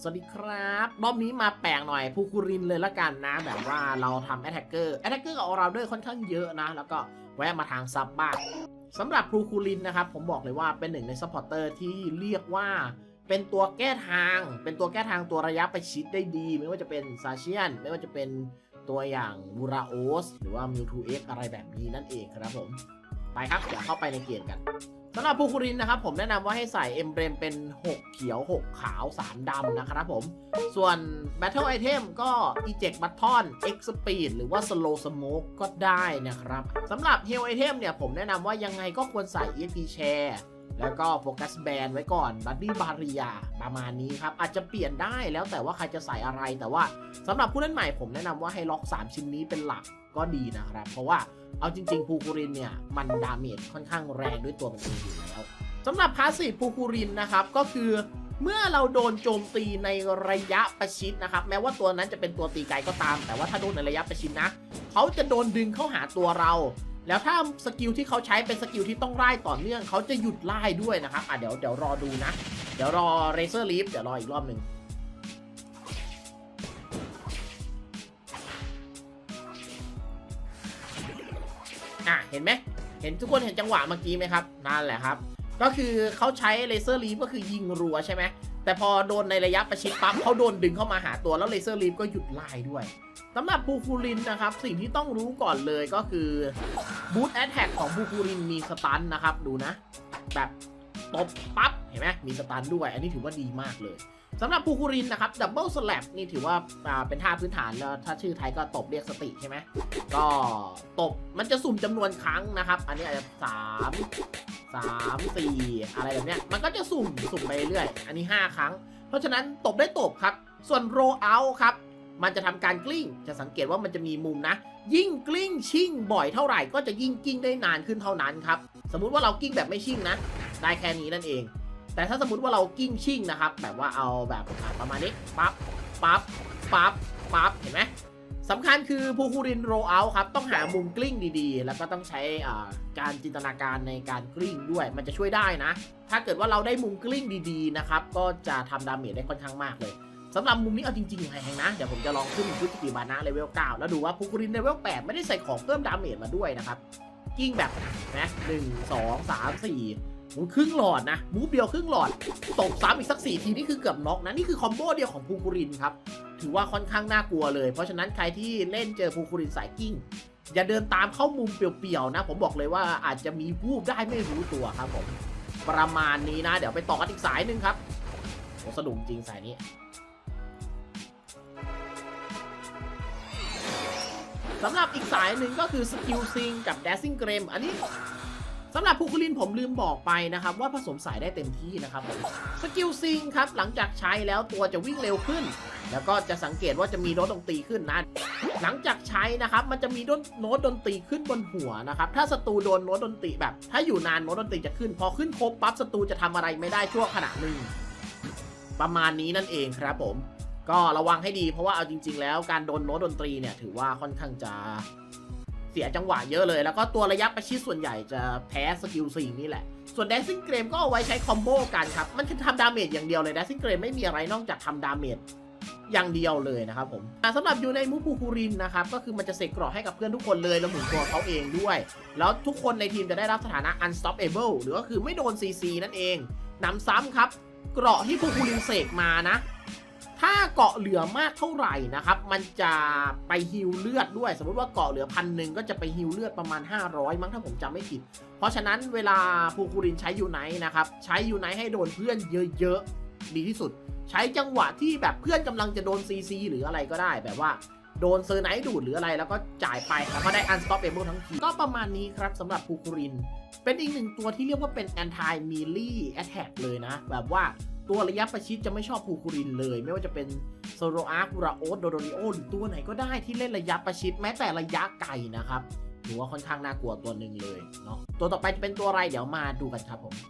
สวัสดีครับ รอบนี้มาแปลงหน่อยภูคูรินเลยละกันนะ แบบว่าเราทำแอตแทกเกอร์แอตแทกเกอร์กับเราด้วยค่อนข้างเยอะนะ แล้วก็แวะมาทางซับบ้างสำหรับภูคูรินนะครับ ผมบอกเลยว่าเป็นหนึ่งในซัพพอร์เตอร์ที่เรียกว่าเป็นตัวแก้ทาง เป็นตัวแก้ทางตัวระยะประชิดได้ดี ไม่ว่าจะเป็นซาเชียน ไม่ว่าจะเป็นตัวอย่างบูราโอสหรือว่ามิวทูเอ็กอะไรแบบนี้นั่นเองครับผม ไปครับเดี๋ยวเข้าไปในเกมกัน สำหรับภูคุรินนะครับ ผมแนะนำว่าให้ใส่เอ็มเบรมเป็น 6 เขียว 6 ขาว 3ดำนะครับผม ส่วน Battle Item ก็ Eject Button X Speed หรือว่า Slow Smoke ก็ได้นะครับสำหรับ Heal Item เนี่ยผมแนะนำว่ายังไงก็ควรใส่ EXP Share แล้วก็โฟกัสแบนไว้ก่อนบัดดี้บาริยาประมาณนี้ครับ อาจจะเปลี่ยนได้แล้วแต่ว่าใครจะใส่อะไรแต่ว่าสำหรับผู้เล่นใหม่ผมแนะนำว่าให้ล็อก 3 ชิ้นนี้เป็นหลัก ก็ดีนะครับ เพราะว่าเอาจริง ๆ ภูคูรินเนี่ย มันดาเมจค่อนข้างแรงด้วยตัวมันเองอยู่แล้วสำหรับพาสซีฟภูคูรินนะครับก็คือเมื่อเราโดนโจมตีในระยะประชิดนะครับ แม้ว่าตัวนั้นจะเป็นตัวตีไกลก็ตาม แต่ว่าถ้าโดนในระยะประชิดนะเขาจะโดนดึงเข้าหาตัวเรา แล้วถ้าสกิลที่เขาใช้เป็นสกิลที่ต้องไล่ต่อเนื่องเขาจะหยุดไล่ด้วยนะครับอะเดี๋ยวเดี๋ยวรอดูนะ เดี๋ยวรอเรเซอร์ลีฟเดี๋ยวรออีกรอบหนึ่ง อะเห็นไหมเห็นทุกคนเห็นจังหวะเมื่อกี้ไหมครับนั่นแหละครับ ก็คือเขาใช้เลเซอร์ลีฟก็คือยิงรัวใช่ไหมแต่พอโดนในระยะประชิดปั๊บเขาโดนดึงเข้ามาหาตัวแล้วเลเซอร์ลีฟก็หยุดไล่ด้วยสำหรับบูคูรินนะครับ สิ่งที่ต้องรู้ก่อนเลยก็คือบูทแอตแทกของบูคูรินมีสตันนะครับ ดูนะ แบบตบปั๊บเห็นไหมมีสตันด้วย อันนี้ถือว่าดีมากเลย สำหรับบูคูรินนะครับดับเบิลสแลปนี่ถือว่าเป็นท่าพื้นฐานแล้วถ้าชื่อไทยก็ตบเรียกสติใช่ไหมก็ตบมันจะสุ่มจำนวนครั้งนะครับ อันนี้อาจจะสามสามสี่อะไรแบบเนี้ยมันก็จะสุ่มสุ่มไปเรื่อยอันนี้ 5 ครั้ง เพราะฉะนั้นตบได้ตบครับ ส่วนโรเอาครับมันจะทำการกลิ้ง จะสังเกตว่ามันจะมีมุมนะ ยิ่งกลิ้งชิ่งบ่อยเท่าไหร่ ก็จะยิ่งกิ้งได้นานขึ้นเท่านั้นครับ สมมุติว่าเรากิ้งแบบไม่ชิ่งนะ ได้แค่นี้นั่นเอง แต่ถ้าสมมติว่าเรากิ้งชิ่งนะครับ แบบว่าเอาแบบประมาณนี้ปั๊บปั๊บปั๊บปั๊บเห็นไหมสำคัญคือภูคูรินโรเอาครับ ต้องหามุมกลิ้งดีๆ แล้วก็ต้องใช้การจินตนาการในการกลิ้งด้วย มันจะช่วยได้นะ ถ้าเกิดว่าเราได้มุมกลิ้งดีๆนะครับ ก็จะทำดาเมจได้ค่อนข้างมากเลยสำหรับมุมนี้เอาจริงๆแรงนะ เดี๋ยวผมจะลองขึ้นพุทธิบานะเลเวล 9 แล้วดูว่าภูคุรินเลเวล 8 ไม่ได้ใส่ของเพิ่มดาเมจมาด้วยนะครับ กิ้งแบบนะหนึ่งสองสามสี่ มูครึ่งหลอดนะมูฟเดียวครึ่งหลอดตบซ้ำอีกสักสี่ทีนี่คือเกือบน็อกนะ นี่คือคอมโบเดียวของภูคุรินครับ ถือว่าค่อนข้างน่ากลัวเลย เพราะฉะนั้นใครที่เล่นเจอภูคุรินสายกิ้ง อย่าเดินตามเข้ามุมเปลี่ยวๆนะ ผมบอกเลยว่าอาจจะมีวูบได้ไม่รู้ตัวครับผมประมาณนี้นะ เดี๋ยวไปต่อกันอีกสายหนึ่งครับโอ้สนุกจริงสายนี้สำหรับอีกสายหนึ่งก็คือสกิลซิงกับ d ด s ซิงเกรมอันนี้ สำหรับพูคุลินผมลืมบอกไปนะครับ ว่าผสมสายได้เต็มที่นะครับสกิลซิงครับหลังจากใช้แล้วตัวจะวิ่งเร็วขึ้น แล้วก็จะสังเกตว่าจะมีโน้ตดนตรีขึ้นนะหลังจากใช้นะครับมันจะมีโน้ตดนตรีขึ้นบนหัวนะครับถ้าศัตรูโดนโน้ตดนตรีแบบ ถ้าอยู่นานโน้ตดนตรีจะขึ้น พอขึ้นครบปั๊บศัตรูจะทำอะไรไม่ได้ชั่วขณะหนึ่งประมาณนี้นั่นเองครับผม ก็ระวังให้ดีเพราะว่าเอาจริง ๆ แล้วการโดนโน้ตดนตรีเนี่ยถือว่าค่อนข้างจะ สียจังหวะเยอะเลย แล้วก็ตัวระยะประชิดส่วนใหญ่จะแพ้สกิลสี่นี่แหละ ส่วน d ด n ซิ n งเกรมก็เอาไว้ใช้คอมโบกันครับ มันคือทำดาเมจอย่างเดียวเลย d ด n ซิ n งเกรมไม่มีอะไรนอกจากทำดาเมจอย่างเดียวเลยนะครับผมสำหรับอยู่ในมูฟูคูรินนะครับ ก็คือมันจะเสกเกราะให้กับเพื่อนทุกคนเลยแล้วหมุนตัวเขาเองด้วย แล้วทุกคนในทีมจะได้รับสถานะ unstoppable หรือก็คือไม่โดน CC นั่นเองนำซ้ำครับเกราะที่ฟูคูรินเสกมานะ ถ้าเกาะเหลือมากเท่าไหร่นะครับ มันจะไปฮิวเลือดด้วย สมมติว่าเกาะเหลือพันหนึ่งก็จะไปฮิวเลือดประมาณ 500 มั้งถ้าผมจำไม่ผิด เพราะฉะนั้นเวลาภูคูรินใช้ยูไนท์นะครับ ใช้ยูไนท์ให้โดนเพื่อนเยอะๆ ดีที่สุด ใช้จังหวะที่แบบเพื่อนกำลังจะโดน CC หรืออะไรก็ได้แบบว่าโดนเซอร์ไนท์ดูดหรืออะไรแล้วก็จ่ายไปแล้วก็ได้ unstoppable ทั้งที ก็ประมาณนี้ครับสำหรับภูคูริน เป็นอีกหนึ่งตัวที่เรียกว่าเป็น anti melee attack เลยนะ แบบว่า ตัวระยะประชิดจะไม่ชอบภูคูรินเลย ไม่ว่าจะเป็นโซโรอาร์คูราโอสโดโดริโอหรือตัวไหนก็ได้ที่เล่นระยะประชิดแม้แต่ระยะไกลนะครับถือว่าค่อนข้างน่ากลัวตัวหนึ่งเลยเนาะตัวต่อไปจะเป็นตัวอะไรเดี๋ยวมาดูกันครับผม